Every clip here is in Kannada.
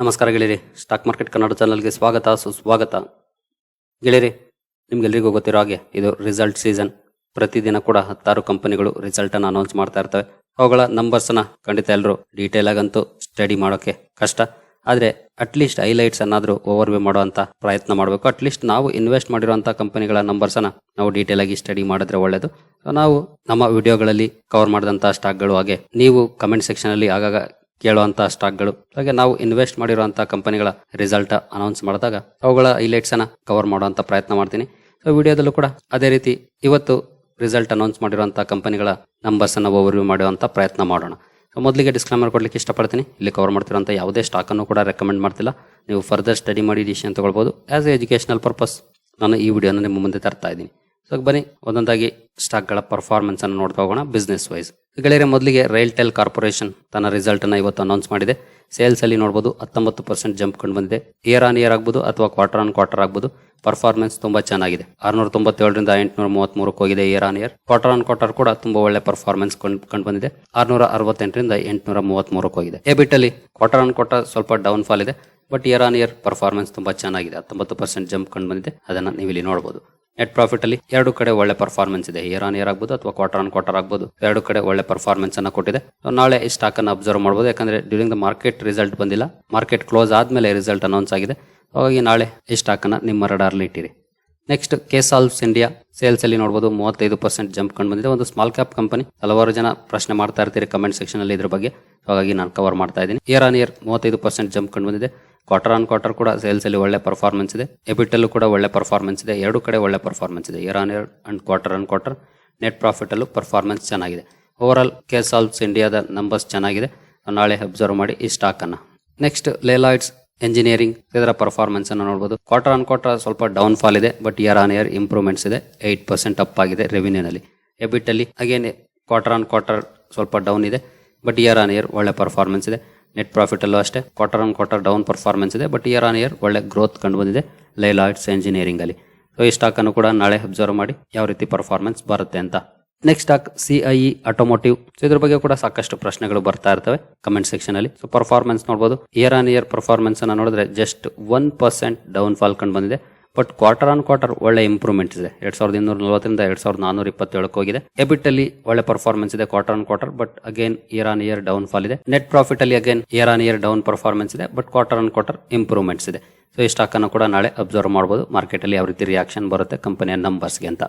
ನಮಸ್ಕಾರ ಗೆಳೆಯರಿ. ಸ್ಟಾಕ್ ಮಾರ್ಕೆಟ್ ಕನ್ನಡ ಚಾನಲ್ಗೆ ಸ್ವಾಗತ, ಸುಸ್ವಾಗತ. ಗೆಳೆಯರಿ ನಿಮ್ಗೆಲ್ಲರಿಗೂ ಗೊತ್ತಿರೋ ಹಾಗೆ ಇದು ರಿಸಲ್ಟ್ ಸೀಸನ್ ಪ್ರತಿದಿನ ಕೂಡ ಹತ್ತಾರು ಕಂಪನಿಗಳು ರಿಸಲ್ಟ್ ಅನ್ನು ಅನೌನ್ಸ್ ಮಾಡ್ತಾ ಇರ್ತವೆ. ಅವುಗಳ ನಂಬರ್ಸ್ ಅನ್ನ ಖಂಡಿತ ಎಲ್ಲರೂ ಡೀಟೇಲ್ ಆಗಂತೂ ಸ್ಟಡಿ ಮಾಡೋಕೆ ಕಷ್ಟ. ಆದ್ರೆ ಅಟ್ಲೀಸ್ಟ್ ಹೈಲೈಟ್ಸ್ ಅನ್ನಾದ್ರೂ ಓವರ್ ವ್ಯೂ ಮಾಡುವಂತ ಪ್ರಯತ್ನ ಮಾಡಬೇಕು. ಅಟ್ಲೀಸ್ಟ್ ನಾವು ಇನ್ವೆಸ್ಟ್ ಮಾಡಿರುವಂತಹ ಕಂಪನಿಗಳ ನಂಬರ್ಸ್ ಅನ್ನ ನಾವು ಡೀಟೇಲ್ ಆಗಿ ಸ್ಟಡಿ ಮಾಡಿದ್ರೆ ಒಳ್ಳೇದು. ನಾವು ನಮ್ಮ ವಿಡಿಯೋಗಳಲ್ಲಿ ಕವರ್ ಮಾಡಿದಂತಹ ಸ್ಟಾಕ್ಗಳು ಹಾಗೆ ನೀವು ಕಮೆಂಟ್ ಸೆಕ್ಷನ್ ಅಲ್ಲಿ ಆಗಾಗ ಕೇಳುವಂತ ಸ್ಟಾಕ್ಗಳು. ಹಾಗೆ ನಾವು ಇನ್ವೆಸ್ಟ್ ಮಾಡಿರುವಂತಹ ಕಂಪನಿಗಳ ರಿಸಲ್ಟ್ ಅನೌನ್ಸ್ ಮಾಡಿದಾಗ ಅವುಗಳ ಹೈಲೈಟ್ಸ್ ಅನ್ನ ಕವರ್ ಮಾಡುವಂತ ಪ್ರಯತ್ನ ಮಾಡ್ತೀನಿ. ಸೊ ವಿಡಿಯೋದಲ್ಲೂ ಕೂಡ ಅದೇ ರೀತಿ ಇವತ್ತು ರಿಸಲ್ಟ್ ಅನೌನ್ಸ್ ಮಾಡಿರುವಂತಹ ಕಂಪನಿಗಳ ನಂಬರ್ಸ್ ಅನ್ನ ಓವರ್ವ್ಯೂ ಮಾಡುವಂತ ಪ್ರಯತ್ನ ಮಾಡೋಣ. ಸೊ ಮೊದಲಿಗೆ ಡಿಸ್ಕ್ಲೈಮರ್ ಕೊಡ್ಲಿಕ್ಕೆ ಇಷ್ಟಪಡ್ತೀನಿ. ಇಲ್ಲಿ ಕವರ್ ಮಾಡ್ತಿರೋಂಥ ಯಾವುದೇ ಸ್ಟಾಕ್ ಅನ್ನು ಕೂಡ ರೆಕಮೆಂಡ್ ಮಾಡ್ತಿಲ್ಲ. ನೀವು ಫರ್ದರ್ ಸ್ಟಡಿ ಮಾಡಿ ಡಿಸಿಷನ್ ತಗೊಳ್ಬೋದು. ಆಸ್ ಎ ಎಜುಕೇಶನಲ್ ಪರ್ಪಸ್ ನಾನು ಈ ವಿಡಿಯೋನ ನಿಮ್ಮ ಮುಂದೆ ತರ್ತಾ ಇದ್ದೀನಿ. ಸೊ ಬನ್ನಿ, ಒಂದೊಂದಾಗಿ ಸ್ಟಾಕ್ಗಳ ಪರ್ಫಾರ್ಮೆನ್ಸ್ ಅನ್ನು ನೋಡ್ತಾ ಹೋಗೋಣ ಬಿಸ್ನೆಸ್ ವೈಸ್ ಗೆಳೆಯರೆ, ಮೊದಲಿಗೆ ರೈಲ್ಟೆಲ್ ಕಾರ್ಪೊರೇಷನ್ ತನ್ನ ರಿಸಲ್ಟ್ ಅನ್ನು ಇವತ್ತು ಅನೌನ್ಸ್ ಮಾಡಿದೆ. ಸೇಲ್ಸ್ ಅಲ್ಲಿ ನೋಡಬಹುದು ಹತ್ತೊಂಬತ್ತು ಪರ್ಸೆಂಟ್ ಜಂಪ್ ಕಂಡು ಬಂದಿದೆ. ಇಯರ್ ಆನ್ ಇಯರ್ ಆಗ್ಬೋದು ಅಥವಾ ಕ್ವಾರ್ಟರ್ ಆನ್ ಕ್ವಾರ್ಟರ್ ಆಗ್ಬೋದು. ಪರ್ಫಾರ್ಮೆನ್ಸ್ ತುಂಬಾ ಚೆನ್ನಾಗಿದೆ. ಆರ್ನೂರ ತೊಂಬತ್ತೇಳರಿಂದ ಎಂಟುನೂರ ಮೂವತ್ಮೂರಕ್ಕೆ ಹೋಗಿದೆ year on year quarter on quarter ಕೂಡ ತುಂಬಾ ಒಳ್ಳೆ ಪರ್ಫಾರ್ಮೆನ್ಸ್ ಕಂಡು ಬಂದಿದೆ. ಆರ್ನೂರ ಅರವತ್ತೆಂಟರಿಂದ ಎಂಟುನೂರ ಮೂವತ್ಮೂರಕ್ಕೆ ಹೋಗಿದೆ. ಎಬಿಟ್ ಅಲ್ಲಿ ಕ್ವಾರ್ಟರ್ ಆನ್ ಕ್ವಾರ್ಟರ್ ಸ್ವಲ್ಪ ಡೌನ್ ಫಾಲ್ ಇದೆ but year on year performance ತುಂಬಾ ಚೆನ್ನಾಗಿದೆ. ಹತ್ತೊಂಬತ್ತು ಪರ್ಸೆಂಟ್ ಜಂಪ್ ಕಂಡು ಬಂದಿದೆ. ಅದನ್ನ ನೀವು ಇಲ್ಲಿ ನೋಡಬಹುದು ನೆಟ್ ಪ್ರಾಫಿಟ್ ಅಲ್ಲಿ ಎರಡು ಕಡೆ ಒಳ್ಳೆ ಪರ್ಫಾರ್ಮೆನ್ಸ್ ಇದೆ. ಇಯರ್ ಆನ್ ಇಯರ್ ಆಗ್ಬೋದು ಅಥವಾ ಕ್ವಾರ್ಟರ್ ಆನ್ ಕ್ವಾರ್ಟರ್ ಆಗ್ಬೋದು. ಎರಡು ಕಡೆ ಒಳ್ಳೆ ಪರ್ಫಾರ್ಮೆನ್ಸ್ ಅನ್ನ ಕೊಟ್ಟಿದೆ. ನಾಳೆ ಈ ಸ್ಟಾಕ್ ಅನ್ನು ಅಬ್ಸರ್ವ್ ಮಾಡಬಹುದು ಯಾಕಂದ್ರೆ ಡ್ಯೂರಿಂಗ್ ದ ಮಾರ್ಕೆಟ್ ರಿಸಲ್ಟ್ ಬಂದಿಲ್ಲ. ಮಾರ್ಕೆಟ್ ಕ್ಲೋಸ್ ಆದ್ಮೇಲೆ ರಿಸಲ್ಟ್ ಅನೌನ್ಸ್ ಆಗಿದೆ. ಹಾಗಾಗಿ ನಾಳೆ ಈ ಸ್ಟಾಕ್ ಅನ್ನ ನಿಮ್ಮ ರಡಾರ್ಲಿ ಇಟ್ಟಿರಿ. ನೆಕ್ಸ್ಟ್ ಕೆಸಾಲ್ವ್ಸ್ ಇಂಡಿಯಾ ಸೇಲ್ಸ್ ಅಲ್ಲಿ ನೋಡಬಹುದು ಮೂವತ್ತೈದು ಪರ್ಸೆಂಟ್ ಜಂಪ್ ಕಂಡು ಬಂದಿದೆ. ಒಂದು ಸ್ಮಾಲ್ ಕ್ಯಾಪ್ ಕಂಪನಿ ಹಲವಾರು ಜನ ಪ್ರಶ್ನೆ ಮಾಡ್ತಾ ಇರ್ತೀರಿ ಕಮೆಂಟ್ ಸೆಕ್ಷನ್ ಅಲ್ಲಿ ಇದ್ರ ಬಗ್ಗೆ. ಹಾಗಾಗಿ ನಾನು ಕವರ್ ಮಾಡ್ತಾ ಇದ್ದೀನಿ. ಇಯರ್ ಆನ್ ಇಯರ್ ಮೂವತ್ತೈದು ಪರ್ಸೆಂಟ್ ಜಂಪ್ ಕಂಡು ಬಂದಿದೆ. ಕ್ವಾರ್ಟರ್ ಆನ್ ಕ್ವಾರ್ಟರ್ ಕೂಡ ಸೇಲ್ಸ್ ಅಲ್ಲಿ ಒಳ್ಳೆ ಪರ್ಫಾರ್ಮೆನ್ಸ್ ಇದೆ. ಎಬಿಟಲ್ಲೂ ಕೂಡ ಒಳ್ಳೆ ಪರ್ಫಾರ್ಮೆನ್ಸ್ ಇದೆ. ಎರಡು ಕಡೆ ಒಳ್ಳೆ ಪರ್ಫಾರ್ಮೆನ್ಸ್ ಇದೆ. Year on year and quarter on quarter net profit ಅಲ್ಲೂ ಪರ್ಫಾರ್ಮೆನ್ಸ್ ಚೆನ್ನಾಗಿದೆ. ಓವರ್ ಆಲ್ ಕೆಸಾಲ್ವ್ಸ್ ಇಂಡಿಯಾದ ನಂಬರ್ಸ್ ಚೆನ್ನಾಗಿದೆ. ನಾಳೆ ಅಬ್ಸರ್ವ್ ಮಾಡಿ ಈ ಸ್ಟಾಕ್ ಅನ್ನ. ನೆಕ್ಸ್ಟ್ ಲೇಲಾಯ್ಡ್ಸ್ ಎಂಜಿನಿಯರಿಂಗ್ ಇದರ ಪರ್ಫಾರ್ಮೆನ್ಸ್ ಅನ್ನು ನೋಡಬಹುದು ಕ್ವಾರ್ಟರ್ ಆನ್ ಕ್ವಾರ್ಟರ್ ಸ್ವಲ್ಪ ಡೌನ್ ಫಾಲ್ ಇದೆ but year on year improvements ಇದೆ. ಏಟ್ ಪರ್ಸೆಂಟ್ ಅಪ್ ಆಗಿದೆ ರೆವಿನ್ಯೂನಲ್ಲಿ ಎಬಿಟ್ ಅಲ್ಲಿ ಅಗೇನ್ ಕ್ವಾರ್ಟರ್ ಆನ್ ಕ್ವಾರ್ಟರ್ ಸ್ವಲ್ಪ ಡೌನ್ ಇದೆ ಬಟ್ ಇಯರ್ ಆನ್ ಇಯರ್ ಒಳ್ಳೆ ಪರ್ಫಾರ್ಮೆನ್ಸ್ ಇದೆ. ನೆಟ್ ಪ್ರಾಫಿಟ್ ಅಲ್ಲೂ ಅಷ್ಟೇ quarter on quarter down performance ಇದೆ ಬಟ್ ಇಯರ್ ಆನ್ ಇಯರ್ ಒಳ್ಳೆ ಗ್ರೋತ್ ಕಂಡು ಬಂದಿದೆ ಲೈಲಾಯ್ಡ್ಸ್ ಎಂಜಿನಿಯರಿಂಗ್ ಅಲ್ಲಿ. ಸೊ ಈ ಸ್ಟಾಕ್ ಅನ್ನು ಕೂಡ ನಾಳೆ ಅಬ್ಸರ್ವ್ ಮಾಡಿ ಯಾವ ರೀತಿ ಪರ್ಫಾರ್ಮೆನ್ಸ್ ಬರುತ್ತೆ ಅಂತ. Next stock CIE automotive so ಇದ್ರ ಬಗ್ಗೆ ಕೂಡ ಸಾಕಷ್ಟು ಪ್ರಶ್ನೆಗಳು ಬರ್ತಾ ಇರ್ತವೆ. ಕಮೆಂಟ್ ಸೆಕ್ಷನ್ ಅಲ್ಲಿ. ಸೊ ಪರ್ಫಾರ್ಮೆನ್ಸ್ ನೋಡಬಹುದು ಇಯರ್ ಆನ್ ಇಯರ್ ಪರ್ಫಾರ್ಮೆನ್ಸ್ ಅನ್ನ ನೋಡಿದ್ರೆ just one percent down fall ಕಂಡು ಬಂದಿದೆ. ಬಟ್ ಕ್ವಾರ್ಟರ್ ಆನ್ ಕ್ವಾರ್ಟರ್ ಒಳ್ಳೆ ಇಂಪ್ರೂವ್ಮೆಂಟ್ ಇದೆ. ಎರಡ್ ಸಾವಿರದ ಇನ್ನೂರ ನಲವತ್ತರಿಂದ ಎರಡ್ ಸಾವಿರದ ನಾನೂರ ಇಪ್ಪತ್ತೇಳಕ್ಕೆ ಹೋಗಿದೆ. ಎಬಿಟ್ ಅಲ್ಲಿ ಒಳ್ಳೆ ಪರ್ಫಾರ್ಮೆನ್ಸ್ ಇದೆ quarter on quarter but again year on year downfall ಇದೆ. ನೆಟ್ ಪ್ರಾಫಿಟ್ ಅಲ್ಲಿ again year on year down performance ಇದೆ but quarter on quarter improvements ಇದೆ. ಸೊ ಈ ಸ್ಟಾಕ್ ಅನ್ನು ಕೂಡ ನಾಳೆ ಅಬ್ಸರ್ವ್ ಮಾಡಬಹುದು ಮಾರ್ಕೆಟ್ ಅಲ್ಲಿ ಯಾವ ರೀತಿ ರಿಯಾಕ್ಷನ್ ಬರುತ್ತೆ ಕಂಪನಿಯ ನಂಬರ್ಸ್ಗೆ ಅಂತ.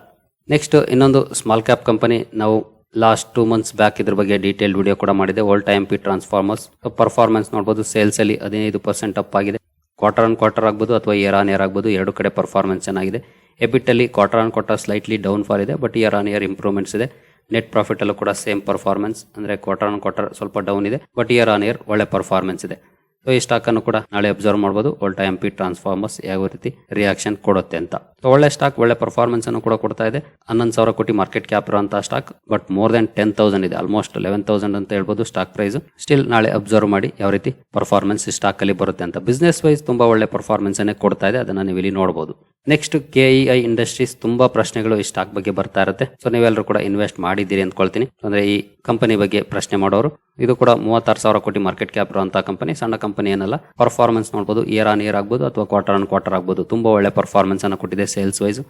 ನೆಕ್ಸ್ಟ್ ಇನ್ನೊಂದು ಸ್ಮಾಲ್ ಕ್ಯಾಪ್ ಕಂಪನಿ ನಾವು ಲಾಸ್ಟ್ ಟೂ ಮಂತ್ಸ್ ಬ್ಯಾಕ್ ಇದ್ರ ಬಗ್ಗೆ ಡೀಟೇಲ್ ವಿಡಿಯೋ ಕೂಡ ಮಾಡಿದೆ. Old time P transformers performance ನೋಡಬಹುದು ಸೇಲ್ಸ್ ಅಲ್ಲಿ ಹದಿನೈದು ಪರ್ಸೆಂಟ್ ಅಪ್ ಆಗಿದೆ. ಕ್ವಾರ್ಟರ್ ಆನ್ ಕ್ವಾರ್ಟರ್ ಆಗ್ಬೋದು ಅಥವಾ ಇಯರ್ ಆನ್ ಇಯರ್ ಆಗ್ಬೋದು, ಎರಡು ಕಡೆ ಪರ್ಫಾರ್ಮೆನ್ಸ್ ಚೆನ್ನಾಗಿದೆ. ಎಬಿಟ್ ಅಲ್ಲಿ quarter on quarter slightly downfall ಇದೆ but year on year improvements ಇದೆ. ನೆಟ್ ಪ್ರಾಫಿಟ್ ಅಲ್ಲೂ ಕೂಡ ಸೇಮ್ ಪರ್ಫಾರ್ಮೆನ್ಸ್ ಅಂದ್ರೆ ಕ್ವಾರ್ಟರ್ ಆನ್ ಕ್ವಾರ್ಟರ್ ಸ್ವಲ್ಪ ಡೌನ್ ಇದೆ ಬಟ್ ಇಯರ್ ಆನ್ ಇಯರ್ ಒಳ್ಳೆ ಪರ್ಫಾರ್ಮೆನ್ಸ್ ಇದೆ. ಸೊ ಈ ಸ್ಟಾಕ್ ಅನ್ನು ಕೂಡ ನಾಳೆ ಅಬ್ಸರ್ವ್ ಮಾಡಬಹುದು ವೋಲ್ಟಾ ಎಂ ಪಿ ಟ್ರಾನ್ಸ್ಫಾರ್ಮರ್ಸ್ ಯಾವ ರೀತಿ ರಿಯಾಕ್ಷನ್ ಕೊಡುತ್ತೆ ಅಂತ. ಒಳ್ಳೆ ಸ್ಟಾಕ್ ಒಳ್ಳೆ ಪರ್ಫಾರ್ಮೆನ್ಸ್ ಅನ್ನು ಕೂಡ ಕೊಡ್ತಾ ಇದೆ. ಹನ್ನೊಂದು ಸಾವಿರ ಕೋಟಿ ಮಾರ್ಕೆಟ್ ಕ್ಯಾಪ್ ಇರುವಂತಹ stock but more than ten thousand ಇದೆ. ಆಲ್ಮೋಸ್ಟ್ ಲೆವೆನ್ ತೌಸಂಡ್ ಅಂತ ಹೇಳ್ಬೋದು ಸ್ಟಾಕ್ ಪ್ರೈಸ್ ಸ್ಟಿಲ್ ನಾಳೆ ಅಬ್ಸರ್ವ್ ಮಾಡಿ ಯಾವ ರೀತಿ ಪರ್ಫಾರ್ಮೆನ್ಸ್ ಸ್ಟಾಕ್ ಅಲ್ಲಿ ಬರುತ್ತೆ ಅಂತ. ಬಿಸ್ನೆಸ್ ವೈಸ್ ತುಂಬಾ ಒಳ್ಳೆ ಪರ್ಫಾರ್ಮೆನ್ಸ್ ಅನ್ನೇ ಕೊಡ್ತಾ ಇದೆ. ಅದನ್ನ ನೀವು ಇಲ್ಲಿ ನೋಡಬಹುದು ನೆಕ್ಸ್ಟ್ ಕೆಇಐ ಇಂಡಸ್ಟ್ರೀಸ್ ತುಂಬಾ ಪ್ರಶ್ನೆಗಳು ಈ ಸ್ಟಾಕ್ ಬಗ್ಗೆ ಬರ್ತಾ ಇರುತ್ತೆ. ಸೊ ನೀವೆಲ್ಲರೂ ಕೂಡ ಇನ್ವೆಸ್ಟ್ ಮಾಡಿದ್ದೀರಿ ಅಂದ್ಕೊಳ್ತೀನಿ. ಅಂದ್ರೆ ಈ ಕಂಪನಿ ಬಗ್ಗೆ ಪ್ರಶ್ನೆ ಮಾಡೋರು. ಇದು ಕೂಡ ಮೂವತ್ತಾರು ಸಾವಿರ ಕೋಟಿ ಮಾರ್ಕೆಟ್ ಕ್ಯಾಪ್ ಇರುವಂತಹ ಕಂಪನಿ ಸಣ್ಣ ಕಂಪನಿ ಏನಲ್ಲ ಪರ್ಫಾರ್ಮೆನ್ಸ್ ನೋಡಬಹುದು ಇಯರ್ ಆನ್ ಇಯರ್ ಆಗ್ಬೋದು ಅಥವಾ ಕ್ವಾರ್ಟರ್ ಆನ್ ಕ್ವಾರ್ಟರ್ ಆಗ್ಬೋದು. ತುಂಬಾ ಒಳ್ಳೆ ಪರ್ಫಾರ್ಮೆನ್ಸ್ ಅನ್ನು ಕೊಟ್ಟಿದೆ ಸೇಲ್ಸ್ ವೈಸ್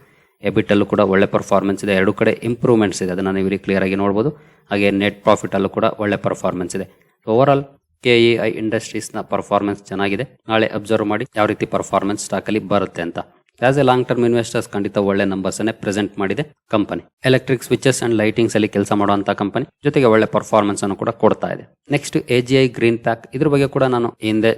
ಎಬಿಟ್ ಅಲ್ಲೂ ಕೂಡ ಒಳ್ಳೆ ಪರ್ಫಾರ್ಮೆನ್ಸ್ ಇದೆ. ಎರಡು ಕಡೆ ಇಂಪ್ರೂವ್ಮೆಂಟ್ಸ್ ಇದೆ. ಅದನ್ನ ನೀವು ಕ್ಲಿಯರ್ ಆಗಿ ನೋಡಬಹುದು ಹಾಗೆ ನೆಟ್ ಪ್ರಾಫಿಟ್ ಅಲ್ಲೂ ಕೂಡ ಒಳ್ಳೆ ಪರ್ಫಾರ್ಮೆನ್ಸ್ ಇದೆ. ಓವರ್ ಆಲ್ ಕೆಇಐ ಇಂಡಸ್ಟ್ರೀಸ್ನ ಪರ್ಫಾರ್ಮೆನ್ಸ್ ಚೆನ್ನಾಗಿದೆ. ನಾಳೆ ಅಬ್ಸರ್ವ್ ಮಾಡಿ ಯಾವ ರೀತಿ ಪರ್ಫಾರ್ಮೆನ್ಸ್ ಸ್ಟಾಕ್ ಅಲ್ಲಿ ಬರುತ್ತೆ ಅಂತ. As a long term investors ಖಂಡಿತ ಒಳ್ಳೆ ನಂಬರ್ಸ್ ಅನ್ನೇ ಪ್ರೆಸೆಂಟ್ ಮಾಡಿದೆ company electric switches and lightings ಅಲ್ಲಿ ಕೆಲಸ ಮಾಡುವಂತಹ ಕಂಪನಿ ಜೊತೆಗೆ ಒಳ್ಳೆ ಪರ್ಫಾರ್ಮೆನ್ಸ್ ಅನ್ನು ಕೂಡ ಕೊಡ್ತಾ ಇದೆ. Next A G I green pack ಇದ್ರ ಬಗ್ಗೆ ಕೂಡ ನಾನು ಹಿಂದೆ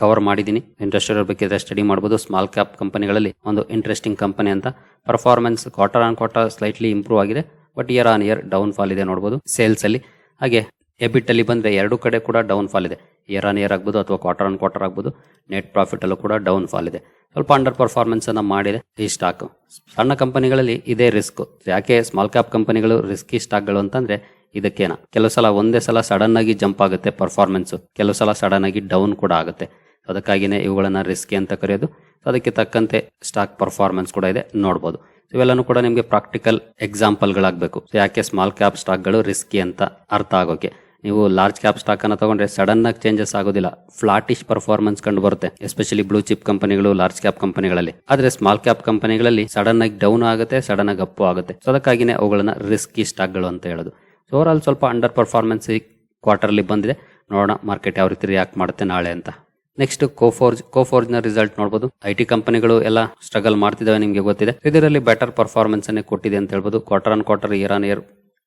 ಕವರ್ ಮಾಡಿದ್ದೀನಿ. ಇಂಟ್ರೆಸ್ಟೆಡ್ ಬೇಕಿದ್ರೆ ಸ್ಟಡಿ ಮಾಡಬಹುದು ಸ್ಮಾಲ್ ಕ್ಯಾಪ್ ಕಂಪನಿಗಳಲ್ಲಿ ಒಂದು ಇಂಟ್ರೆಸ್ಟಿಂಗ್ ಕಂಪನಿ ಅಂತ. Performance quarter on quarter slightly improve ಆಗಿದೆ. But year on year downfall ಇದೆ ನೋಡಬಹುದು ಸೇಲ್ಸ್ ಅಲ್ಲಿ. ಹಾಗೆ ಎಬಿಟ್ ಬಂದರೆ ಎರಡೂ ಕಡೆ ಕೂಡ ಡೌನ್ ಫಾಲ್ ಇದೆ. ಇಯರ್ ಆನ್ ಇಯರ್ ಆಗ್ಬೋದು ಅಥವಾ ಕ್ವಾರ್ಟರ್ ಆನ್ ಕ್ವಾರ್ಟರ್ ಆಗ್ಬೋದು. ನೆಟ್ ಪ್ರಾಫಿಟಲ್ಲೂ ಕೂಡ ಡೌನ್ ಫಾಲ್ ಇದೆ. ಸ್ವಲ್ಪ ಅಂಡರ್ ಪರ್ಫಾರ್ಮೆನ್ಸ್ ಅನ್ನು ಮಾಡಿದೆ ಈ ಸ್ಟಾಕ್ ಸಣ್ಣ ಕಂಪನಿಗಳಲ್ಲಿ ಇದೇ ರಿಸ್ಕ್ ಯಾಕೆ ಸ್ಮಾಲ್ ಕ್ಯಾಪ್ ಕಂಪನಿಗಳು ರಿಸ್ಕಿ ಸ್ಟಾಕ್ಗಳು ಅಂತಂದ್ರೆ ಇದಕ್ಕೇನ. ಕೆಲವು ಸಲ ಒಂದೇ ಸಲ ಸಡನ್ ಆಗಿ ಜಂಪ್ ಆಗುತ್ತೆ ಪರ್ಫಾರ್ಮೆನ್ಸು ಕೆಲವು ಸಲ ಸಡನ್ ಆಗಿ ಡೌನ್ ಕೂಡ ಆಗುತ್ತೆ. ಅದಕ್ಕಾಗಿನೇ ಇವುಗಳನ್ನು ರಿಸ್ಕಿ ಅಂತ ಕರೆಯೋದು. ಅದಕ್ಕೆ ತಕ್ಕಂತೆ ಸ್ಟಾಕ್ ಪರ್ಫಾರ್ಮೆನ್ಸ್ ಕೂಡ ಇದೆ ನೋಡಬಹುದು ಇವೆಲ್ಲನೂ ಕೂಡ ನಿಮಗೆ ಪ್ರಾಕ್ಟಿಕಲ್ ಎಕ್ಸಾಂಪಲ್ಗಳಾಗಬೇಕು ಯಾಕೆ ಸ್ಮಾಲ್ ಕ್ಯಾಪ್ ಸ್ಟಾಕ್ಗಳು ರಿಸ್ಕಿ ಅಂತ ಅರ್ಥ ಆಗೋಕೆ. ನೀವು ಲಾರ್ಜ್ ಕ್ಯಾಪ್ ಸ್ಟಾಕ್ ಅನ್ನ ತಗೊಂಡ್ರೆ ಸಡನ್ ಆಗಿ ಚೇಂಜಸ್ ಆಗೋದಿಲ್ಲ. ಫ್ಲಾಟಿಶ್ ಪರ್ಫಾರ್ಮೆನ್ಸ್ ಕಂಡು ಬರುತ್ತೆ ಎಸ್ಪೆಷಲಿ ಬ್ಲೂ ಚಿಪ್ ಕಂಪನಿಗಳು ಲಾರ್ಜ್ ಕ್ಯಾಪ್ ಕಂಪನಿಗಳಲ್ಲಿ ಆದ್ರೆ ಸ್ಮಾಲ್ ಕ್ಯಾಪ್ ಕಂಪನಿಗಳಲ್ಲಿ ಸಡನ್ ಆಗಿ ಡೌನ್ ಆಗುತ್ತೆ ಸಡನ್ ಆಗಿ ಅಪ್ಪು ಆಗುತ್ತೆ. ಸೊ ಅದಕ್ಕಾಗಿನೇ ಅವುಗಳನ್ನ ರಿಸ್ಕಿ ಸ್ಟಾಕ್ಗಳು ಅಂತ ಹೇಳೋದು. ಸೊ ಓವರ್ ಸ್ವಲ್ಪ ಅಂಡರ್ ಪರ್ಫಾರ್ಮೆನ್ಸ್ ಈ ಕ್ವಾರ್ಟರ್ಲಿ ಬಂದಿದೆ. ನೋಡೋಣ ಮಾರ್ಕೆಟ್ ಯಾವ ರೀತಿ ರಿಯಾಕ್ಟ್ ಮಾಡುತ್ತೆ ನಾಳೆ ಅಂತ. ನೆಕ್ಸ್ಟ್ ಕೋಫೋರ್ಜ್ ಕೋಫೋರ್ಜ್ನ ರಿಸಲ್ಟ್ ನೋಡಬಹುದು ಐ ಟಿ ಕಂಪನಿಗಳು ಎಲ್ಲ ಸ್ಟ್ರಗಲ್ ಮಾಡ್ತಿದ್ದಾವೆ ನಿಮಗೆ ಗೊತ್ತಿದೆ. ಇದರಲ್ಲಿ ಬೆಟರ್ ಪರ್ಫಾರ್ಮೆನ್ಸ್ ಅನ್ನೇ ಕೊಟ್ಟಿದೆ ಅಂತ ಹೇಳ್ಬೋದು. Quarter on quarter year on year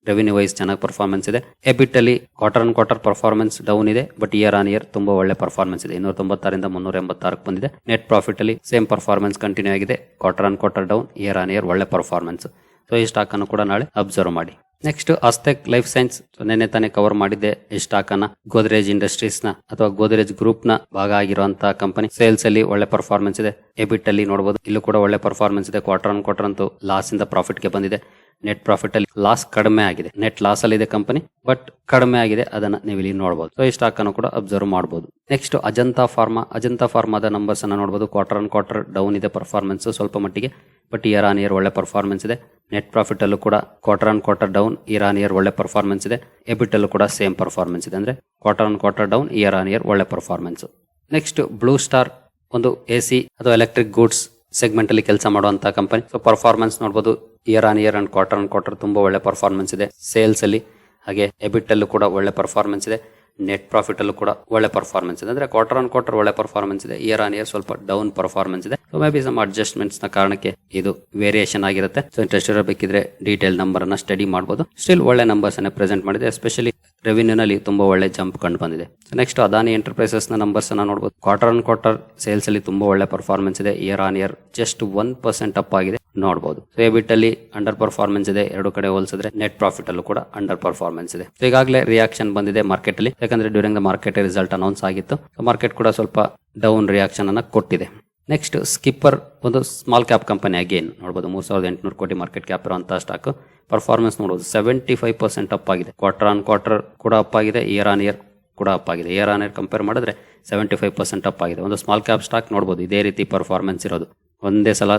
revenue wise ಚೆನ್ನಾಗಿ ಪರ್ಫಾರ್ಮೆನ್ಸ್ ಇದೆ. ಎಬಿಟ್ ಅಲ್ಲಿ quarter on quarter performance down ಇದೆ ಬಟ್ ಇಯರ್ ಆನ್ ಇಯರ್ ತುಂಬಾ ಒಳ್ಳೆ ಪರ್ಫಾರ್ಮೆನ್ಸ್ ಇದೆ. ಇನ್ನೂರ ತೊಂಬತ್ತಾರಿಂದ ಮುನ್ನೂರ ಎಂಬತ್ತಾರಕ್ಕೆ ಬಂದಿದೆ. ನೆಟ್ ಪ್ರಾಫಿಟ್ ಅಲ್ಲಿ ಸೇಮ್ ಪರ್ಫಾರ್ಮೆನ್ಸ್ ಕಂಟಿನ್ಯೂ ಆಗಿದೆ. Quarter on quarter down year on year ಒಳ್ಳೆ ಪರ್ಫಾರ್ಮೆನ್ಸ್ ಸೊ ಈ ಸ್ಟಾಕ್ ಅನ್ನು ಕೂಡ ನಾಳೆ ಅಬ್ಸರ್ವ್ ಮಾಡಿ. ನೆಕ್ಸ್ಟ್ ಅಸ್ತೆಕ್ ಲೈಫ್ ಸೈನ್ಸ್ ನಿನ್ನೆ ತಾನೇ ಕವರ್ ಮಾಡಿದ್ದೆ. ಈ ಸ್ಟಾಕ್ ಅನ್ನ ಗೋದ್ರೇಜ್ ಇಂಡಸ್ಟ್ರೀಸ್ನ ಅಥವಾ ಗೋದ್ರೇಜ್ ಗ್ರೂಪ್ನ ಭಾಗ ಆಗಿರುವಂತಹ ಕಂಪನಿ ಸೇಲ್ಸ್ ಅಲ್ಲಿ ಒಳ್ಳೆ ಪರ್ಫಾರ್ಮೆನ್ಸ್ ಇದೆ. ಎಬಿಟ್ ಅಲ್ಲಿ ನೋಡಬಹುದು ಇಲ್ಲೂ ಕೂಡ ಒಳ್ಳೆ ಪರ್ಫಾರ್ಮೆನ್ಸ್ ಇದೆ. ಕ್ವಾರ್ಟರ್ ಆನ್ ಕ್ವಾರ್ಟರ್ ಅಂತೂ ಲಾಸ್ ಇಂದ ಪ್ರಾಫಿಟ್ಗೆ ಬಂದಿದೆ. ನೆಟ್ ಪ್ರಾಫಿಟ್ ಅಲ್ಲಿ ಲಾಸ್ ಕಡಿಮೆ ಆಗಿದೆ. ನೆಟ್ ಲಾಸ್ ಅಲ್ಲಿ ಇದೆ ಕಂಪನಿ ಬಟ್ ಕಡಿಮೆ ಆಗಿದೆ. ಅದನ್ನ ನೀವು ಇಲ್ಲಿ ನೋಡಬಹುದು ಸೊ ಈ ಸ್ಟಾಕ್ ಅನ್ನು ಕೂಡ ಅಬ್ಸರ್ವ್ ಮಾಡಬಹುದು ನೆಕ್ಸ್ಟ್ ಅಜಂತಾ ಫಾರ್ಮಾ ಅಜಂತಾ ಫಾರ್ಮಾದ ನಂಬರ್ಸ್ ಅನ್ನ ನೋಡಬಹುದು ಕ್ವಾರ್ಟರ್ ಆನ್ ಕ್ವಾರ್ಟರ್ ಡೌನ್ ಇದೆ ಪರ್ಫಾರ್ಮೆನ್ಸ್ ಸ್ವಲ್ಪ ಮಟ್ಟಿಗೆ ಬಟ್ ಇಯರ್ ಆನ್ ಇಯರ್ ಒಳ್ಳೆ ಪರ್ಫಾರ್ಮೆನ್ಸ್ ಇದೆ. ನೆಟ್ ಪ್ರಾಫಿಟ್ ಅಲ್ಲೂ ಕೂಡ quarter on quarter down year on year ಒಳ್ಳೆ ಪರ್ಫಾರ್ಮೆನ್ಸ್ ಇದೆ. ಎಬಿಟ್ ಅಲ್ಲೂ ಕೂಡ ಸೇಮ್ ಪರ್ಫಾರ್ಮೆನ್ಸ್ ಇದೆ. ಅಂದ್ರೆ quarter on quarter down year on year ಒಳ್ಳೆ ಪರ್ಫಾರ್ಮೆನ್ಸ್ ನೆಕ್ಸ್ಟ್ ಬ್ಲೂ ಸ್ಟಾರ್ ಒಂದು ಎ ಸಿ ಅಥವಾ ಎಲೆಕ್ಟ್ರಿಕ್ ಗೂಡ್ಸ್ ಸೆಗ್ಮೆಂಟ್ ಅಲ್ಲಿ ಕೆಲಸ ಮಾಡುವಂತಹ ಕಂಪನಿ ಸೊ ಪರ್ಫಾರ್ಮೆನ್ಸ್ ನೋಡಬಹುದು year on year and quarter on quarter ತುಂಬಾ ಒಳ್ಳೆ ಪರ್ಫಾರ್ಮೆನ್ಸ್ ಇದೆ. ಸೇಲ್ಸ್ ಅಲ್ಲಿ ಹಾಗೆ ಎಬಿಟ್ ಅಲ್ಲೂ ಕೂಡ ಒಳ್ಳೆ ಪರ್ಫಾರ್ಮೆನ್ಸ್ ಇದೆ. ನೆಟ್ ಪ್ರಾಫಿಟ್ ಅಲ್ಲೂ ಕೂಡ ಒಳ್ಳೆ ಪರ್ಫಾರ್ಮೆನ್ಸ್ ಇದೆ. ಅಂದ್ರೆ ಕ್ವಾರ್ಟರ್ ಆನ್ ಕ್ವಾರ್ಟರ್ ಒಳ್ಳೆ ಪರ್ಫಾರ್ಮೆನ್ಸ್ ಇದೆ. ಇಯರ್ ಆನ್ ಇಯರ್ ಸ್ವಲ್ಪ ಡೌನ್ ಪರ್ಫಾರ್ಮೆನ್ಸ್ ಇದೆ. ಸೊ ಮೇ ಬಿ ಸಮ್ ಅಡ್ಜಸ್ಟ್ಮೆಂಟ್ಸ್ನ ಕಾರಣಕ್ಕೆ ಇದು ವೇರಿಯೇಷನ್ ಆಗಿರುತ್ತೆ. ಸೊ ಇಂಟ್ರೆಸ್ಟ್ ಇರಬೇಕಿದ್ರೆ ಡೀಟೇಲ್ ನಂಬರ್ ಅನ್ನ ಸ್ಟಡಿ ಮಾಡಬಹುದು ಸ್ಟಿಲ್ ಒಳ್ಳೆ ನಂಬರ್ಸ್ ಅನ್ನ ಪ್ರೆಸೆಂಟ್ ಮಾಡಿದೆ. ಎಸ್ಪೆಷಲಿ ರೆವಿನ್ಯೂ ನಲ್ಲಿ ತುಂಬಾ ಒಳ್ಳೆ ಜಂಪ್ ಕಂಡು ಬಂದಿದೆ. ನೆಕ್ಸ್ಟ್ ಅದಾನಿ ಎಂಟರ್ಪ್ರೈಸಸ್ನ ನಂಬರ್ಸ್ ಅನ್ನ ನೋಡಬಹುದು ಕ್ವಾರ್ಟರ್ ಆನ್ ಕ್ವಾರ್ಟರ್ ಸೇಲ್ಸ್ ಅಲ್ಲಿ ತುಂಬಾ ಒಳ್ಳೆ ಪರ್ಫಾರ್ಮೆನ್ಸ್ ಇದೆ. Year on year just one percent up ಆಗಿದೆ. ನೋಡಬಹುದು ಸೊ ಎಬಿಟ್ ಅಲ್ಲಿ ಅಂಡರ್ ಪರ್ಫಾರ್ಮೆನ್ಸ್ ಇದೆ, ಎರಡು ಕಡೆ ಹೋಲಿಸಿದ್ರೆ ನೆಟ್ ಪ್ರಾಫಿಟ್ ಅಲ್ಲೂ ಕೂಡ ಅಂಡರ್ ಪರ್ಫಾರ್ಮೆನ್ಸ್ ಇದೆ. ಈಗಾಗಲೇ ರಿಯಾಕ್ಷನ್ ಬಂದಿದೆ ಮಾರ್ಕೆಟ್ ಅಲ್ಲಿ. ಯಾಕಂದ್ರೆ during the market result announce ಆಗಿತ್ತು. ಮಾರ್ಕೆಟ್ ಕೂಡ ಸ್ವಲ್ಪ ಡೌನ್ ರಿಯಾಕ್ಷನ್ ಅನ್ನ ಕೊಟ್ಟಿದೆ. ನೆಕ್ಸ್ಟ್ ಸ್ಕಿಪ್ಪರ್ ಒಂದು ಸ್ಮಾಲ್ ಕ್ಯಾಪ್ ಕಂಪನಿ ಅಗೇನ್ ನೋಡಬಹುದು ಮೂರ್ ಸಾವಿರದ ಎಂಟುನೂರು ಕೋಟಿ ಮಾರ್ಕೆಟ್ ಕ್ಯಾಪ್ ಇರುವಂತಹ ಸ್ಟಾಕ್ ಪರ್ಫಾರ್ಮೆನ್ಸ್ ನೋಡಬಹುದು ಸೆವೆಂಟಿ ಫೈವ್ ಪರ್ಸೆಂಟ್ ಅಪ್ ಆಗಿದೆ. ಕ್ವಾರ್ಟರ್ ಆನ್ ಕ್ವಾರ್ಟರ್ ಕೂಡ ಅಪ್ ಆಗಿದೆ ಇಯರ್ ಆನ್ ಇಯರ್ ಕೂಡ ಅಪ್ ಆಗಿದೆ. ಇಯರ್ ಆನ್ ಇಯರ್ ಕಂಪೇರ್ ಮಾಡಿದ್ರೆ ಸೆವೆಂಟಿ ಫೈವ್ ಪರ್ಸೆಂಟ್ ಅಪ್ ಆಗಿದೆ. ಒಂದು ಸ್ಮಾಲ್ ಕ್ಯಾಪ್ ಸ್ಟಾಕ್ ನೋಡಬಹುದು ಇದೇ ರೀತಿ ಪರ್ಫಾರ್ಮೆನ್ಸ್ ಇರೋದು. ಒಂದೇ ಸಲ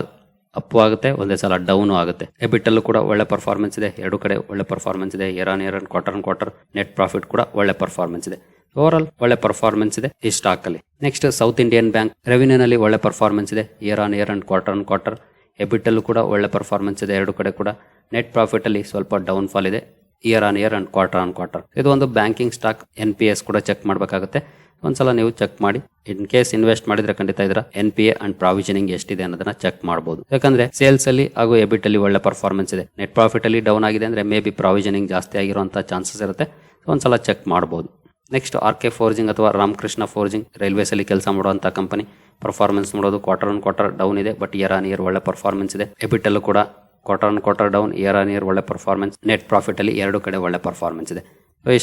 ಅಪ್ ಆಗುತ್ತೆ, ಒಂದೇ ಸಲ ಡೌನ್ ಆಗುತ್ತೆ. ಎಬಿಟಲ್ಲೂ ಕೂಡ ಒಳ್ಳೆ ಪರ್ಫಾರ್ಮೆನ್ಸ್ ಇದೆ. ಎರಡು ಕಡೆ ಒಳ್ಳೆ ಪರ್ಫಾರ್ಮೆನ್ಸ್ ಇದೆ. Year on year and quarter on quarter net profit ಕೂಡ ಒಳ್ಳೆ ಪರ್ಫಾರ್ಮೆನ್ಸ್ ಇದೆ. ಓವರ್ ಆಲ್ ಒಳ್ಳೆ ಪರ್ಫಾರ್ಮೆನ್ಸ್ ಇದೆ ಈ ಸ್ಟಾಕ್ ಅಲ್ಲಿ. ನೆಕ್ಸ್ಟ್ ಸೌತ್ ಇಂಡಿಯನ್ ಬ್ಯಾಂಕ್ ರೆವಿನ್ಯೂನಲ್ಲಿ ಒಳ್ಳೆ ಪರ್ಫಾರ್ಮೆನ್ಸ್ ಇದೆ. Year on year and quarter on quarter ಎಬಿಟಲ್ಲೂ ಕೂಡ ಒಳ್ಳೆ ಪರ್ಫಾರ್ಮೆನ್ಸ್ ಇದೆ. ಎರಡು ಕಡೆ ಕೂಡ ನೆಟ್ ಪ್ರಾಫಿಟ್ ಅಲ್ಲಿ ಸ್ವಲ್ಪ ಡೌನ್ ಫಾಲ್ ಇದೆ. Year on year and quarter on quarter ಇದು ಒಂದು banking stock N P S ಕೂಡ ಚೆಕ್ ಮಾಡಬೇಕಾಗುತ್ತೆ. ಒಂದ್ಸಲ ನೀವು ಚೆಕ್ ಮಾಡಿ. ಇನ್ ಕೇಸ್ ಇನ್ವೆಸ್ಟ್ ಮಾಡಿದ್ರೆ ಖಂಡಿತ ಇದರ N P A and provisioning ಎಷ್ಟಿದೆ ಅನ್ನೋದನ್ನ ಚೆಕ್ ಮಾಡಬಹುದು ಯಾಕಂದ್ರೆ ಸೇಲ್ಸ್ ಅಲ್ಲಿ ಹಾಗೂ ಎಬಿಟ್ ಅಲ್ಲಿ ಒಳ್ಳೆ ಪರ್ಫಾರ್ಮೆನ್ಸ್ ಇದೆ. ನೆಟ್ ಪ್ರಾಫಿಟ್ ಅಲ್ಲಿ ಡೌನ್ ಆಗಿದೆ ಅಂದ್ರೆ ಮೇ ಬಿ ಪ್ರಾವಿಷನಿಂಗ್ ಜಾಸ್ತಿ ಆಗಿರುವಂತಹ ಚಾನ್ಸಸ್ ಇರುತ್ತೆ. ಒಂದ್ಸಲ ಚೆಕ್ ಮಾಡಬಹುದು ನೆಕ್ಸ್ಟ್ ಆರ್ ಕೆ ಫೋರ್ಜಿಂಗ್ ಅಥವಾ ರಾಮಕೃಷ್ಣ ಫೋರ್ಜಿಂಗ್ ರೈಲ್ವೇಸ್ ಅಲ್ಲಿ ಕೆಲಸ ಮಾಡುವಂತ ಕಂಪನಿ ಪರ್ಫಾರ್ಮೆನ್ಸ್ ನೋಡೋದು ಕ್ವಾರ್ಟರ್ ಆನ್ ಕ್ವಾರ್ಟರ್ ಡೌನ್ ಇದೆ ಬಟ್ ಇಯರ್ ಆನ್ ಇಯರ್ ಒಳ್ಳೆ ಪರ್ಫಾರ್ಮೆನ್ಸ್ ಇದೆ. ಎಬಿಟ್ ಅಲ್ಲೂ ಕೂಡ quarter on quarter down year on year ಒಳ್ಳೆ ಪರ್ಫಾರ್ಮೆನ್ಸ್ ನೆಟ್ ಪ್ರಾಫಿಟ್ ಅಲ್ಲಿ ಎರಡು ಕಡೆ ಒಳ್ಳೆ ಪರ್ಫಾರ್ಮೆನ್ಸ್ ಇದೆ.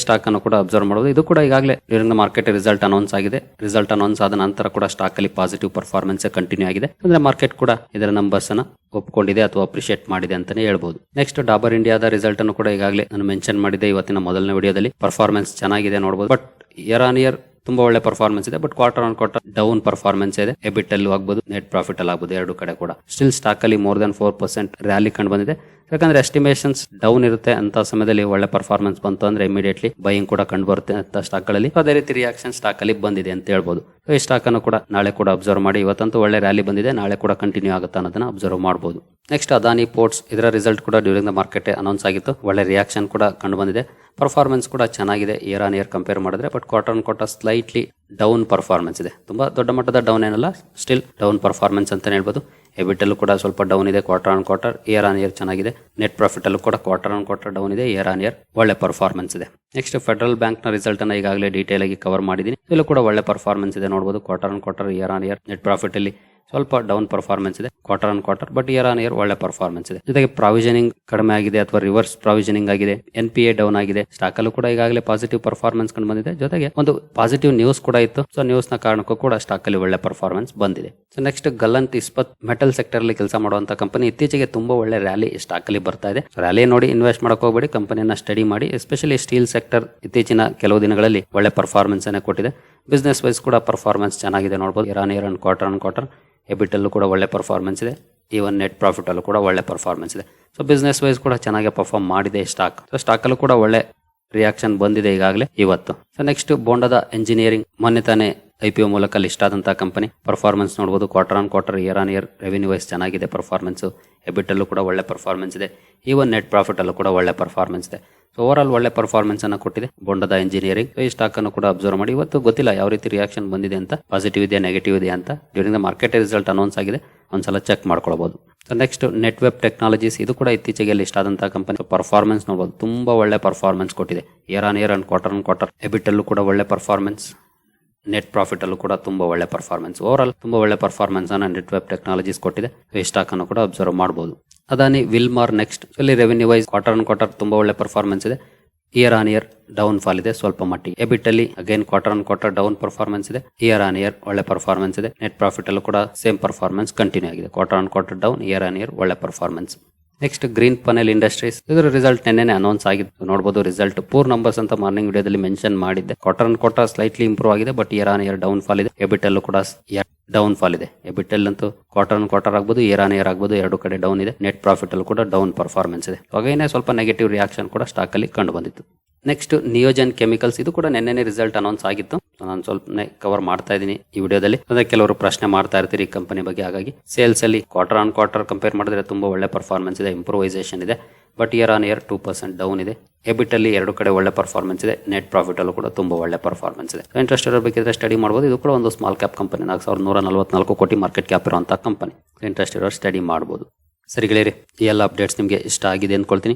ಸ್ಟಾಕ್ ಅನ್ನು ಕೂಡ ಅಬ್ಸರ್ವ್ ಮಾಡೋದು. ಇದು ಕೂಡ ಈಗಾಗಲೇ during the market result announce ಆಗಿದೆ. ರಿಸಲ್ಟ್ ಅನೌನ್ಸ್ ಆದ ನಂತರ ಕೂಡ ಸ್ಟಾಕ್ ಅಲ್ಲಿ ಪಾಸಿಟಿವ್ ಪರ್ಫಾರ್ಮೆನ್ಸ್ ಕಂಟಿನ್ಯೂ ಆಗಿದೆ. ಅಂದ್ರೆ ಮಾರ್ಕೆಟ್ ಕೂಡ ಇದರ ನಂಬರ್ಸ್ ಅನ್ನ ಒಪ್ಪಿಕೊಂಡಿದೆ ಅಥವಾ ಅಪ್ರಿಶಿಯೇಟ್ ಮಾಡಿದೆ ಅಂತಾನೆ ಹೇಳ್ಬೋದು. ನೆಕ್ಸ್ಟ್ ಡಾಬರ್ ಇಂಡಿಯಾದ ರಿಸಲ್ಟ್ ಅನ್ನು ಕೂಡ ಈಗಾಗಲೇ ನಾನು ಮೆನ್ಷನ್ ಮಾಡಿದೆ ಇವತ್ತಿನ ಮೊದಲನೇ ವಿಡಿಯೋದಲ್ಲಿ. ಪರ್ಫಾರ್ಮೆನ್ಸ್ ಚೆನ್ನಾಗಿದೆ ನೋಡಬಹುದು ಬಟ್ ಇಯರ್ ಆನ್ ಇಯರ್ ತುಂಬಾ ಒಳ್ಳೆ ಪರ್ಫಾರ್ಮೆನ್ಸ್ ಇದೆ. But quarter on quarter down performance ಇದೆ. ಎಬಿಟ್ ಅಲ್ಲೂ ಆಗ್ಬೋದು ನೆಟ್ ಪ್ರಾಫಿಟ್ ಅಲ್ಲಿ ಆಗ್ಬೋದು ಎರಡು ಕಡೆ ಕೂಡ. ಸ್ಟಿಲ್ ಸ್ಟಾಕ್ ಅಲ್ಲಿ more than four percent rally ಕಂಡು ಬಂದಿದೆ. ಯಾಕಂದ್ರೆ ಎಸ್ಟಿಮೇಷನ್ಸ್ ಡೌನ್ ಇರುತ್ತೆ ಅಂತ ಸಮಯದಲ್ಲಿ ಒಳ್ಳೆ ಪರ್ಫಾರ್ಮೆನ್ಸ್ ಬಂತು ಅಂದ್ರೆ ಇಮಿಡಿಯೇಟ್ಲಿ ಬೈಯಿಂಗ್ ಕೂಡ ಕಂಡು ಬರುತ್ತೆ ಅಂತ ಸ್ಟಾಕ್ಗಳಲ್ಲಿ. ಅದೇ ರೀತಿ ರಿಯಾಕ್ಷನ್ ಸ್ಟಾಕ್ ಅಲ್ಲಿ ಬಂದಿದೆ ಅಂತ ಹೇಳ್ಬೋದು. ಈ ಸ್ಟಾಕ್ ಅನ್ನು ಕೂಡ ನಾಳೆ ಕೂಡ ಅಬ್ಸರ್ವ್ ಮಾಡಿ, ಇವತ್ತಂತೂ ಒಳ್ಳೆ ರ್ಯಾಲಿ ಬಂದಿದೆ, ನಾಳೆ ಕೂಡ ಕಂಟಿನ್ಯೂ ಆಗುತ್ತೆ ಅನ್ನೋದನ್ನ ಅಬ್ಸರ್ವ್ ಮಾಡಬಹುದು ನೆಕ್ಸ್ಟ್ ಅದಾನಿ ಪೋರ್ಟ್ಸ್ ಇದರ ರಿಸಲ್ಟ್ ಕೂಡ ಡ್ಯೂರಿಂಗ್ ದ ಮಾರ್ಕೆಟ್ ಅನೌನ್ಸ್ ಆಗಿತ್ತು. ಒಳ್ಳೆ ರಿಯಾಕ್ಷನ್ ಕೂಡ ಕಂಡು ಬಂದಿದೆ ಪರ್ಫಾರ್ಮೆನ್ಸ್ ಕೂಡ ಚೆನ್ನಾಗಿದೆ ಇಯರ್ ಆನ್ ಇಯರ್ ಕಂಪೇರ್ ಮಾಡಿದ್ರೆ but quarter on quarter slightly down performance ಇದೆ. ತುಂಬಾ ದೊಡ್ಡ ಮಟ್ಟದ ಡೌನ್ ಏನಲ್ಲ ಸ್ಟಿಲ್ ಡೌನ್ ಪರ್ಫಾರ್ಮೆನ್ಸ್ ಅಂತ ಹೇಳ್ಬೋದು. ಎಬಿಟ್ ಅಲ್ಲೂ ಕೂಡ ಸ್ವಲ್ಪ ಡೌನ್ ಇದೆ quarter on quarter year on year ಚೆನ್ನಾಗಿದೆ. ನೆಟ್ ಪ್ರಾಫಿಟ್ ಅಲ್ಲೂ ಕೂಡ ಕ್ವಾರ್ಟರ್ ಆನ್ ಕ್ವಾರ್ಟರ್ ಡೌನ್ ಇದೆ ಇಯರ್ ಆನ್ ಇಯರ್ ಒಳ್ಳೆ ಪರ್ಫಾರ್ಮೆನ್ಸ್ ಇದೆ. ನೆಕ್ಸ್ಟ್ ಫೆಡರಲ್ ಬ್ಯಾಂಕ್ನ ರಿಸಲ್ಟ್ ಅನ್ನ ಈಗಾಗಲೇ ಡೀಟೇಲ್ ಆಗಿ ಕವರ್ ಮಾಡಿದೀನಿ ಇಲ್ಲೂ ಕೂಡ ಒಳ್ಳೆ ಪರ್ಫಾರ್ಮೆನ್ಸ್ ಇದೆ ನೋಡಬಹುದು quarter on quarter year on year net profit ಅಲ್ಲಿ ಸ್ವಲ್ಪ ಡೌನ್ ಪರ್ಫಾರ್ಮೆನ್ಸ್ ಇದೆ quarter on quarter but year on year ಒಳ್ಳೆ ಪರ್ಫಾರ್ಮೆನ್ಸ್ ಇದೆ. ಜೊತೆಗೆ ಪ್ರಾವಿಷನಿಂಗ್ ಕಡಿಮೆ ಆಗಿದೆ ಅಥವಾ ರಿವರ್ಸ್ ಪ್ರಾವಿಷನಿಂಗ್ ಆಗಿದೆ ಎನ್ ಪಿ ಎ ಡೌನ್ ಆಗಿದೆ ಸ್ಟಾಕ್ ಅಲ್ಲೂ ಕೂಡ ಈಗಾಗಲೇ ಪಾಸಿಟಿವ್ ಪರ್ಫಾರ್ಮೆನ್ಸ್ ಕಂಡು ಬಂದಿದೆ. ಜೊತೆಗೆ ಒಂದು ಪಾಸಿಟಿವ್ ನ್ಯೂಸ್ ಕೂಡ ಇತ್ತು. ಸೊ ನ್ಯೂಸ್ನ ಕಾರಣಕ್ಕೂ ಕೂಡ ಸ್ಟಾಕ್ ಅಲ್ಲಿ ಒಳ್ಳೆ ಪರ್ಫಾರ್ಮೆನ್ಸ್ ಬಂದಿದೆ. So next Gallantt Ispat metal sector ಅಲ್ಲಿ ಕೆಲಸ ಮಾಡುವಂತ ಕಂಪನಿ ಇತ್ತೀಚೆಗೆ ತುಂಬಾ ಒಳ್ಳೆ ರ್ಯಾಲಿ ಸ್ಟಾಕ್ ಅಲ್ಲಿ ಬರ್ತಾ ಇದೆ. ರ್ಯಾಲಿ ನೋಡಿ ಇನ್ವೆಸ್ಟ್ ಮಾಡಕ್ ಹೋಗಬೇಡಿ ಕಂಪನಿಯನ್ನ ಸ್ಟಡಿ ಮಾಡಿ ಎಸ್ಪೆಷಲಿ ಸ್ಟೀಲ್ ಸೆಕ್ಟರ್ ಇತ್ತೀಚಿನ ಕೆಲವು ದಿನಗಳಲ್ಲಿ ಒಳ್ಳೆ ಪರ್ಫಾರ್ಮೆನ್ಸ್ ಅನ್ನ ಕೊಟ್ಟಿದೆ. ಬಿಸ್ನೆಸ್ ವೈಸ್ ಕೂಡ ಪರ್ಫಾರ್ಮೆನ್ಸ್ ಚೆನ್ನಾಗಿದೆ ನೋಡಬಹುದು year on and quarter and quarter EBIT ಅಲ್ಲೂ ಕೂಡ ಒಳ್ಳೆ ಪರ್ಫಾರ್ಮೆನ್ಸ್ ಇದೆ. ಈವನ್ ನೆಟ್ ಪ್ರಾಫಿಟಲ್ಲೂ ಕೂಡ ಒಳ್ಳೆ ಪರ್ಫಾರ್ಮೆನ್ಸ್ ಇದೆ. ಸೊ ಬಿಸ್ನೆಸ್ ವೈಸ್ ಕೂಡ ಚೆನ್ನಾಗಿ ಪರ್ಫಾರ್ಮ್ ಮಾಡಿದೆ ಸ್ಟಾಕ್ ಸೊ ಸ್ಟಾಕಲ್ಲೂ ಕೂಡ ಒಳ್ಳೆ ರಿಯಾಕ್ಷನ್ ಬಂದಿದೆ ಈಗಾಗಲೇ ಇವತ್ತು. ಸೊ ನೆಕ್ಸ್ಟ್ ಬೋಂಡದ ಇಂಜಿನಿಯರಿಂಗ್ ಮೊನ್ನೆ ತಾನೇ ಐ ಪಿ ಒ ಮೂಲಕ ಲಿಸ್ಟ್ ಆದಂತಹ ಕಂಪನಿ ಪರ್ಫಾರ್ಮೆನ್ಸ್ ನೋಡಬಹುದು quarter on quarter year on year revenue wise ಚೆನ್ನಾಗಿದೆ ಪರ್ಫಾರ್ಮೆನ್ಸ್ ಎಬಿಟಲ್ಲೂ ಕೂಡ ಒಳ್ಳೆ ಪರ್ಫಾರ್ಮೆನ್ಸ್ ಇದೆ. ಈವನ್ ನೆಟ್ ಪ್ರಾಫಿಟಲ್ಲೂ ಕೂಡ ಒಳ್ಳೆ ಪರ್ಫಾರ್ಮೆನ್ಸ್ ಇದೆ. ಓವರ್ ಆಲ್ ಒಳ್ಳೆ ಪರ್ಫಾರ್ಮೆನ್ಸ್ ಅನ್ನ ಕೊಟ್ಟಿದೆ. ಬೊಂಡದ ಇಂಜಿನಿಯರಿಂಗ್ ಈ ಸ್ಟಾಕ್ ಅನ್ನು ಕೂಡ ಅಬ್ಸರ್ವ್ ಮಾಡಿ. ಇವತ್ತು ಗೊತ್ತಿಲ್ಲ ಯಾವ ರೀತಿ ರಿಯಾಕ್ಷನ್ ಬಂದಿದೆ ಅಂತ ಪಾಸಿಟಿವ್ ಇದೆಯಾ ನೆಗೆಟಿವ್ ಇದೆಯಾ ಅಂತ. During the market result announce ಆಗಿದೆ, ಒಂದ್ಸಲ ಚೆಕ್ ಮಾಡ್ಕೊಳ್ಬಹುದು ನೆಕ್ಸ್ಟ್ ನೆಟ್ ವೆಬ್ ಟೆಕ್ನಾಲಜೀಸ್ ಇದು ಕೂಡ ಇತ್ತೀಚೆಗೆ ಲಿಸ್ಟ್ ಆದಂತಹ ಕಂಪನಿ ಪರ್ಫಾರ್ಮೆನ್ಸ್ ನೋಡಬಹುದು ತುಂಬಾ ಒಳ್ಳೆ ಪರ್ಫಾರ್ಮೆನ್ಸ್ ಕೊಟ್ಟಿದೆ. Year on year and quarter on quarter EBIT ಅಲ್ಲೂ ಕೂಡ ಒಳ್ಳೆ ಪರ್ಫಾರ್ಮೆನ್ಸ್ ನೆಟ್ ಪ್ರಾಫಿಟ್ ಅಲ್ಲೂ ಕೂಡ ತುಂಬಾ ಒಳ್ಳೆ ಪರ್ಫಾರ್ಮೆನ್ಸ್ ಓವರ್ ಆಲ್ ತುಂಬಾ ಒಳ್ಳೆ ಪರ್ಫಾರ್ಮೆನ್ಸ್ ಅನ್ನ ನೆಟ್ ವೆಬ್ ಟೆಕ್ನಾಲಜೀಸ್ ಕೊಟ್ಟಿದೆ. ಈ ಸ್ಟಾಕ್ ಅನ್ನು ಕೂಡ ಅಬ್ಸರ್ವ್ ಮಾಡಬಹುದು ಅದಾನಿ ವಿಲ್ಮಾರ್ ನೆಕ್ಸ್ಟ್ ಅಲ್ಲಿ revenue wise quarter on quarter ತುಂಬಾ ಒಳ್ಳೆ ಪರ್ಫಾರ್ಮೆನ್ಸ್ ಇದೆ. Year on year down fall ಇದೆ ಸ್ವಲ್ಪ ಮಟ್ಟಿಗೆ. ಎಬಿಟ್ ಅಲ್ಲಿ again quarter on quarter down performance ಇದೆ. ಇಯರ್ ಆನ್ ಇಯರ್ ಒಳ್ಳೆ ಪರ್ಫಾರ್ಮೆನ್ಸ್ ಇದೆ. ನೆಟ್ ಪ್ರಾಫಿಟ್ ಅಲ್ಲೂ ಕೂಡ ಸೇಮ್ ಪರ್ಫಾರ್ಮೆನ್ಸ್ ಕಂಟಿನ್ಯೂ ಆಗಿದೆ. Quarter on quarter down year on year ಒಳ್ಳೆ performance next Green Panel Industries ಇದರ ರಿಸಲ್ಟ್ ನೆನ್ನೆ ಅನೌನ್ಸ್ ಆಗಿದ್ದು ನೋಡಬಹುದು ರಿಸಲ್ಟ್ ಪೂರ್ ನಂಬರ್ಸ್ ಅಂತ ಮಾರ್ನಿಂಗ್ ವಿಡಿಯೋದಲ್ಲಿ ಮೆನ್ಷನ್ ಮಾಡಿದ್ದೆ. Quarter on quarter slightly improve ಆಗಿದೆ but year on year down fall ಇದೆ. ಎಬಿಟ್ ಅಲ್ಲೂ ಕೂಡ ಡೌನ್ ಫಾಲ್ ಇದೆ ಎಬಿಟಲ್ ಅಂತೂ ಕ್ವಾರ್ಟರ್ ಆನ್ ಕ್ವಾರ್ಟರ್ ಆಗ್ಬೋದು ಇಯರ್ ಆನ್ ಇಯರ್ ಆಗ್ಬೋದು, ಎರಡು ಕಡೆ ಡೌನ್ ಇದೆ. ನೆಟ್ ಪ್ರಾಫಿಟ್ ಅಲ್ಲಿ ಕೂಡ ಡೌನ್ ಪರ್ಫಾರ್ಮೆನ್ಸ್ ಇದೆ. ಹಾಗೇನೆ ಸ್ವಲ್ಪ ನೆಗೆಟಿವ್ ರಿಯಾಕ್ಷನ್ ಕೂಡ ಸ್ಟಾಕ್ ಅಲ್ಲಿ ಕಂಡು ಬಂದಿತ್ತು. ನೆಕ್ಸ್ಟ್ ನಿಯೋಜನ್ ಕೆಮಿಕಲ್ಸ್ ಇದು ಕೂಡ ನೆನ್ನೆ ರಿಸಲ್ಟ್ ಅನೌನ್ಸ್ ಆಗಿತ್ತು. ನಾನು ಸ್ವಲ್ಪ ಕವರ್ ಮಾಡ್ತಾ ಇದ್ದೀನಿ ಈ ವಿಡಿಯೋದಲ್ಲಿ. ಅದೇ ಕೆಲವರು ಪ್ರಶ್ನೆ ಮಾಡ್ತಾ ಇರ್ತೀರಿ ಈ ಕಂಪನಿ ಬಗ್ಗೆ. ಹಾಗಾಗಿ ಸೇಲ್ಸ್ ಅಲ್ಲಿ ಕ್ವಾರ್ಟರ್ ಆನ್ ಕ್ವಾರ್ಟರ್ ಕಂಪೇರ್ ಮಾಡಿದ್ರೆ ತುಂಬಾ ಒಳ್ಳೆ ಪರ್ಫಾರ್ಮೆನ್ಸ್ ಇದೆ ಇಂಪ್ರೂವೈಸೇಷನ್ ಇದೆ. But year on year two percent down ಇದೆ. ಎಬಿಟ್ ಅಲ್ಲಿ ಎರಡು ಕಡೆ ಒಳ್ಳೆ ಪರ್ಫಾರ್ಮೆನ್ಸ್ ಇದೆ. ನೆಟ್ ಪ್ರಾಫಿಟ್ ಅಲ್ಲೂ ಕೂಡ ತುಂಬಾ ಒಳ್ಳೆ ಪರ್ಫಾರ್ಮೆನ್ಸ್ ಇದೆ. ಇಂಟ್ರೆಸ್ಟ್ ಇರಬೇಕಿದ್ರೆ ಸ್ಟಡಿ ಮಾಡಬಹುದು ಇದು ಕೂಡ ಒಂದು ಸ್ಮಾಲ್ ಕ್ಯಾಪ್ ಕಂಪನಿ ನಾಲ್ಕು ಸಾವಿರದ ನೂರ ನಲವತ್ನಾಲ್ಕು ಕೋಟಿ ಮಾರ್ಕೆಟ್ ಕ್ಯಾಪ್ ಇರುವಂತಹ ಕಂಪನಿ ಇಂಟ್ರೆಸ್ಟ್ ಇರೋರು ಸ್ಟಡಿ ಮಾಡಬಹುದು ಸರಿ ಗೆಳೆಯರಿ, ಈ ಎಲ್ಲ ಅಪ್ಡೇಟ್ಸ್ ನಿಮಗೆ ಇಷ್ಟ ಆಗಿದೆ ಅಂದ್ಕೊಳ್ತೀನಿ.